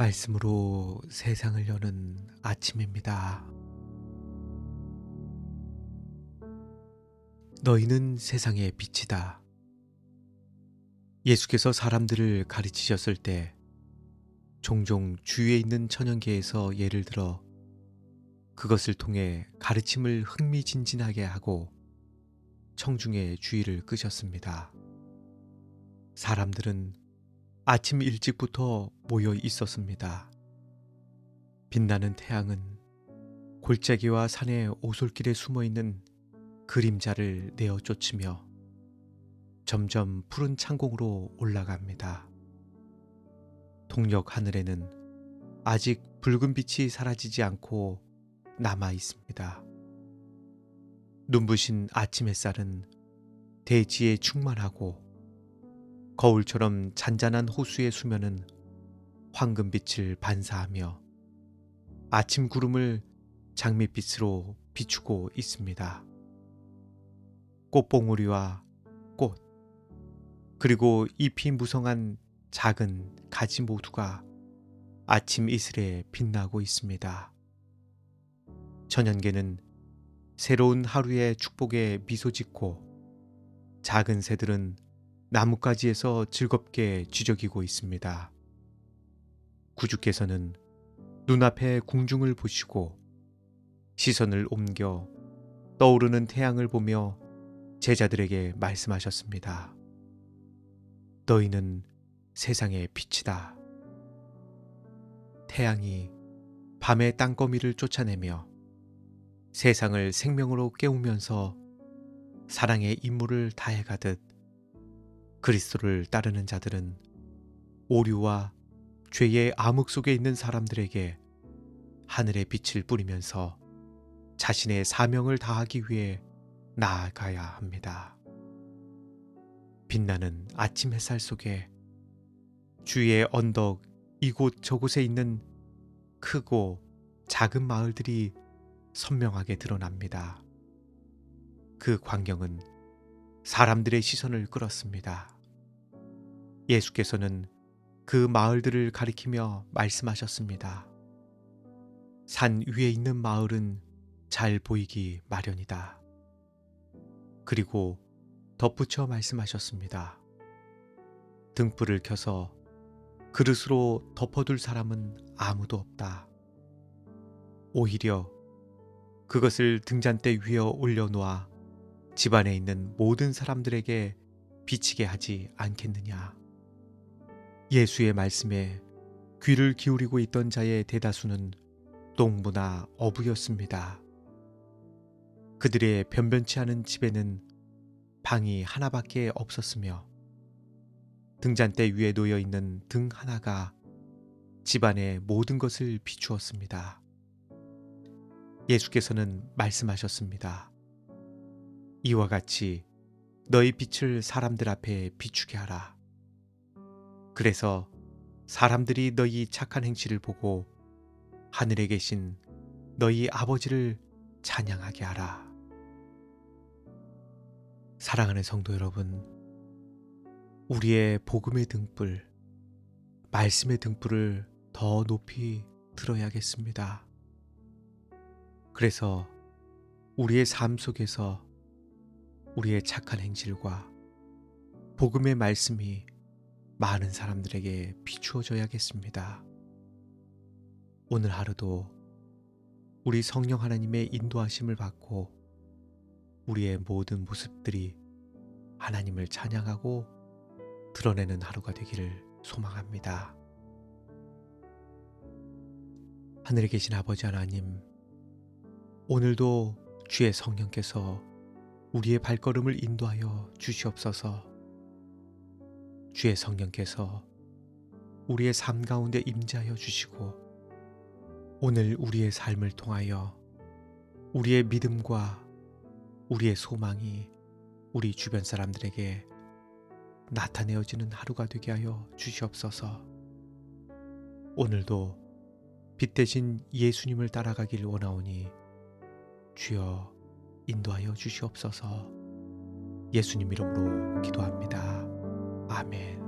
말씀으로 세상을 여는 아침입니다. 너희는 세상의 빛이다. 예수께서 사람들을 가르치셨을 때 종종 주위에 있는 천연계에서 예를 들어 그것을 통해 가르침을 흥미진진하게 하고 청중의 주의를 끄셨습니다. 사람들은 아침 일찍부터 모여 있었습니다. 빛나는 태양은 골짜기와 산의 오솔길에 숨어 있는 그림자를 내어 쫓으며 점점 푸른 창공으로 올라갑니다. 동력 하늘에는 아직 붉은 빛이 사라지지 않고 남아 있습니다. 눈부신 아침 햇살은 대지에 충만하고 거울처럼 잔잔한 호수의 수면은 황금빛을 반사하며 아침 구름을 장밋빛으로 비추고 있습니다. 꽃봉오리와 꽃, 그리고 잎이 무성한 작은 가지 모두가 아침 이슬에 빛나고 있습니다. 천연계는 새로운 하루의 축복에 미소 짓고 작은 새들은 나뭇가지에서 즐겁게 쥐적이고 있습니다. 구주께서는 눈앞에 궁중을 보시고 시선을 옮겨 떠오르는 태양을 보며 제자들에게 말씀하셨습니다. 너희는 세상의 빛이다. 태양이 밤의 땅거미를 쫓아내며 세상을 생명으로 깨우면서 사랑의 임무를 다해가듯 그리스도를 따르는 자들은 오류와 죄의 암흑 속에 있는 사람들에게 하늘의 빛을 뿌리면서 자신의 사명을 다하기 위해 나아가야 합니다. 빛나는 아침 햇살 속에 주위의 언덕 이곳 저곳에 있는 크고 작은 마을들이 선명하게 드러납니다. 그 광경은 사람들의 시선을 끌었습니다. 예수께서는 그 마을들을 가리키며 말씀하셨습니다. 산 위에 있는 마을은 잘 보이기 마련이다. 그리고 덧붙여 말씀하셨습니다. 등불을 켜서 그릇으로 덮어둘 사람은 아무도 없다. 오히려 그것을 등잔대 위에 올려놓아 집안에 있는 모든 사람들에게 비치게 하지 않겠느냐. 예수의 말씀에 귀를 기울이고 있던 자의 대다수는 똥부나 어부였습니다. 그들의 변변치 않은 집에는 방이 하나밖에 없었으며 등잔대 위에 놓여 있는 등 하나가 집안의 모든 것을 비추었습니다. 예수께서는 말씀하셨습니다. 이와 같이 너희 빛을 사람들 앞에 비추게 하라. 그래서 사람들이 너희 착한 행실을 보고 하늘에 계신 너희 아버지를 찬양하게 하라. 사랑하는 성도 여러분, 우리의 복음의 등불, 말씀의 등불을 더 높이 들어야겠습니다. 그래서 우리의 삶 속에서 우리의 착한 행실과 복음의 말씀이 많은 사람들에게 비추어져야겠습니다. 오늘 하루도 우리 성령 하나님의 인도하심을 받고 우리의 모든 모습들이 하나님을 찬양하고 드러내는 하루가 되기를 소망합니다. 하늘에 계신 아버지 하나님, 오늘도 주의 성령께서 우리의 발걸음을 인도하여 주시옵소서. 주의 성령께서 우리의 삶 가운데 임재하여 주시고 오늘 우리의 삶을 통하여 우리의 믿음과 우리의 소망이 우리 주변 사람들에게 나타내어지는 하루가 되게 하여 주시옵소서. 오늘도 빛 대신 예수님을 따라가길 원하오니 주여 인도하여 주시옵소서. 예수님 이름으로 기도합니다. 아멘.